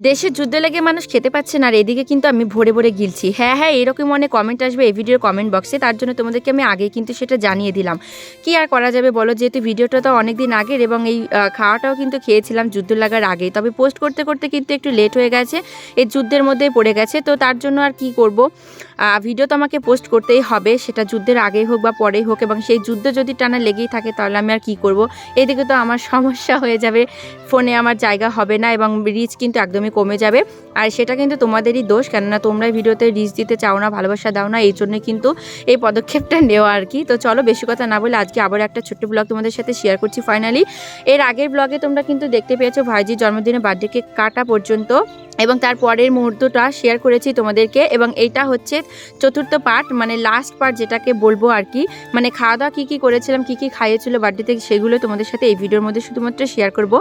দেশের যুদ্ধ লেগে মানুষ খেতে পাচ্ছে না, আর এদিকে কিন্তু আমি ভরে ভরে গিলছি। হ্যাঁ হ্যাঁ এরকম অনেক কমেন্ট আসবে এই ভিডিওর কমেন্ট বক্সে তার জন্য তোমাদেরকে আমি আগেই কিন্তু সেটা জানিয়ে দিলাম। কি আর করা যাবে বলো, যেহেতু ভিডিওটা তো অনেক দিন আগের এবং এই খাওয়াটাও কিন্তু খেয়েছিলাম যুদ্ধ লাগার আগে তবে পোস্ট করতে করতে কিন্তু একটু লেট হয়ে গেছে, এই যুদ্ধের মধ্যে পড়ে গেছে, তো তার জন্য আর কি করব? ভিডিও তো আমাকে পোস্ট করতেই হবে, সেটা যুদ্ধের আগেই হোক বা পরেই হোক, এবং সেই যুদ্ধ যদি টানা লেগেই থাকে তাহলে আমি আর কি করব? এদিকে তো আমার সমস্যা হয়ে যাবে ফোনে আমার জায়গা হবে না, এবং রিচ কিন্তু একদমই কমে যাবে। আর সেটা কিন্তু তোমাদেরই দোষ, কেননা তোমরা ভিডিওতে রিচ দিতে চাও না, ভালোবাসা দাও না, এই জন্য কিন্তু এই পদক্ষেপটা নেওয়া আর কি। তো চলো বেশি কথা না বলে আজকে আবার একটা ছোট্ট ব্লগ তোমাদের সাথে শেয়ার করছি ফাইনালি এর আগের ব্লগে তোমরা কিন্তু দেখতে পেয়েছ ভাইজির জন্মদিনে বার্থডে কেক কাটা পর্যন্ত। এবং তার পরের মুহূর্তটা শেয়ার করেছি তোমাদেরকে এবং এইটা হচ্ছে চতুর্থ পার্ট মানে লাস্ট পার্ট যেটাকে বলব আর কি। মানে খাওয়া দাওয়া কী কী করেছিলাম, কী কী খাইয়েছিল বার্থডেতে সেগুলো তোমাদের সাথে এই ভিডিওর মধ্যে শুধুমাত্র শেয়ার করব।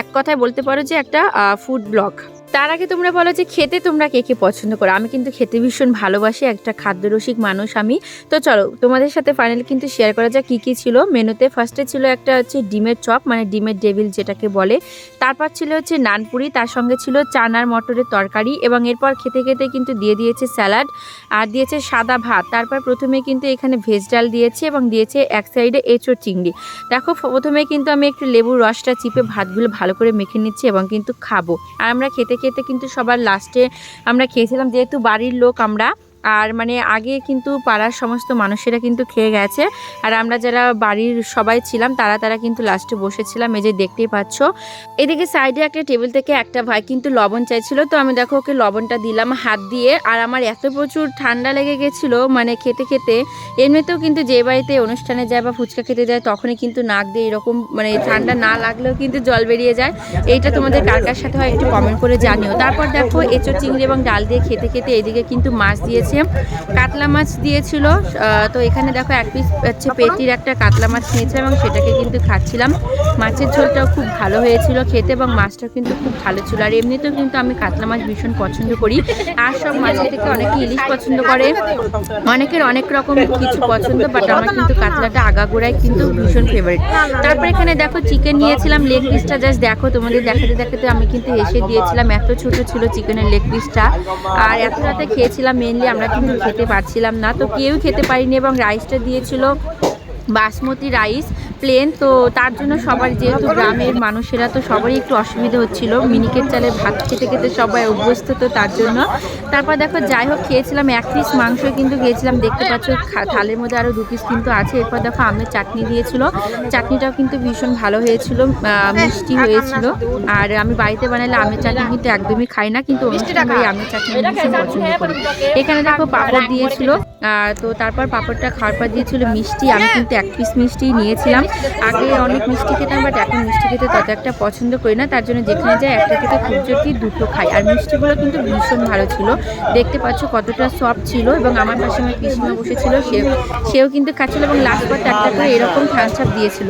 এক কথায় বলতে পারো যে একটা ফুড ব্লগ তার আগে তোমরা বলো যে খেতে তোমরা কে কে পছন্দ করো? আমি কিন্তু খেতে ভীষণ ভালোবাসি, একটা খাদ্যরসিক মানুষ আমি। তো চলো, তোমাদের সাথে ফাইনালি কিন্তু শেয়ার করা যাক কী কী ছিল। মেনুতে ফার্স্টে ছিল একটা হচ্ছে ডিমের চপ মানে ডিমের ডেভিল যেটাকে বলে। তারপর ছিল হচ্ছে নানপুরি, তার সঙ্গে ছিল চানার মটরের তরকারি এবং এরপর খেতে খেতে কিন্তু দিয়ে দিয়েছে স্যালাড আর দিয়েছে সাদা ভাত। তারপর প্রথমে কিন্তু এখানে ভেজ ডাল দিয়েছে এবং দিয়েছে এক সাইডে এঁচোড় চিংড়ি। দেখো প্রথমে কিন্তু আমি একটু লেবুর রসটা চিপে ভাতগুলো ভালো করে মেখে নিচ্ছি এবং কিন্তু খাব। আর আমরা খেতে খেতে কিন্তু সবার লাস্টে আমরা খেয়েছিলাম। যেহেতু বাড়ির লোক আমরা আর মানে আগে কিন্তু পাড়ার সমস্ত মানুষেরা কিন্তু খেয়ে গেছে। আর আমরা যারা বাড়ির সবাই ছিলাম, তারা তারা কিন্তু লাস্টে বসেছিলাম। এই যে দেখতেই পাচ্ছ। এদিকে সাইডে একটা টেবিল থেকে একটা ভাই কিন্তু লবণ চাইছিল। তো আমি দেখো ওকে লবণটা দিলাম হাত দিয়ে। আর আমার এত প্রচুর ঠান্ডা লেগে গেছিল মানে খেতে খেতে। এমনিতেও কিন্তু যে বাড়িতে অনুষ্ঠানে যায় বা ফুচকা খেতে যায়, তখনই কিন্তু নাক দিয়ে এরকম মানে ঠান্ডা না লাগলেও কিন্তু জল বেরিয়ে যায়। এইটা তোমাদের কার কার সাথে হয় একটু কমেন্ট করে জানিও। তারপর দেখো এঁচো চিংড়ি এবং ডাল দিয়ে খেতে খেতে এদিকে কিন্তু মাছ দিয়েছে। কাতলা মাছ দিয়েছিল তো এখানে দেখো এক পিস হচ্ছে পেটির একটা কাতলা মাছ নিয়েছিলাম এবং সেটাকে কিন্তু খাচ্ছিলাম। মাছের ঝোলটাও খুব ভালো হয়েছিল খেতে এবং মাছটাও কিন্তু খুব ভালো ছিল। আর এমনিতেও কিন্তু আমি কাতলা মাছ ভীষণ পছন্দ করি। আর সব মাছের থেকে অনেকে ইলিশ পছন্দ করে। অনেকের অনেক রকম কিছু পছন্দ বাট আমার কিন্তু কাতলাটা আগাগোড়ায় কিন্তু ভীষণ ফেভারিট তারপর এখানে দেখো চিকেন নিয়েছিলাম লেগ পিসটা জাস্ট দেখো, তোমাদের দেখাতে দেখাতে আমি কিন্তু হেসে দিয়েছিলাম। এত ছোট ছিল চিকেনের লেগ পিসটা আর এত রাতে খেয়েছিলাম মেনলি আমরা কিন্তু খেতে পারছিলাম না। তো কেউ খেতে পারিনি এবং রাইসটা দিয়েছিল। বাসমতি রাইস প্লেন তো তার জন্য সবার যেহেতু গ্রামের মানুষেরা তো সবারই একটু অসুবিধা হচ্ছিল। মিনিকেট চালে ভাত খেতে খেতে সবাই অভ্যস্ত তো তার জন্য। তারপর দেখো যাই হোক খেয়েছিলাম এক পিস মাংস কিন্তু খেয়েছিলাম দেখতে পাচ্ছ থালের মধ্যে আরও দু পিস কিন্তু আছে। এরপর দেখো আমের চাটনি দিয়েছিল। চাটনিটাও কিন্তু ভীষণ ভালো হয়েছিল মিষ্টি হয়েছিল। আর আমি বাড়িতে বানালে আমের চাটনি কিন্তু একদমই খাই না কিন্তু অনুষ্ঠানে আমের চাটনি ভীষণ পছন্দ করি। এখানে দেখো পাঁপড় দিয়েছিল। তো তারপর পাঁপড়টা খাওয়ার পর দিয়েছিল মিষ্টি। আমি কিন্তু এক পিস মিষ্টি নিয়েছিলাম। আগে অনেক মিষ্টি খেতাম বাট এখন মিষ্টি খেতে তত একটা পছন্দ করি না। তার জন্য যেখানে যাই, একটা থেকে খুব জোরটি দুটো খাই। আর মিষ্টিগুলো কিন্তু ভীষণ ভালো ছিল। দেখতে পাচ্ছ কতটা সফট ছিল এবং আমার পাশে আমার পিসমা বসেছিল। সে, সেও কিন্তু খাচ্ছিল এবং লাস্ট পর একটা করে এরকম থামস দিয়েছিল।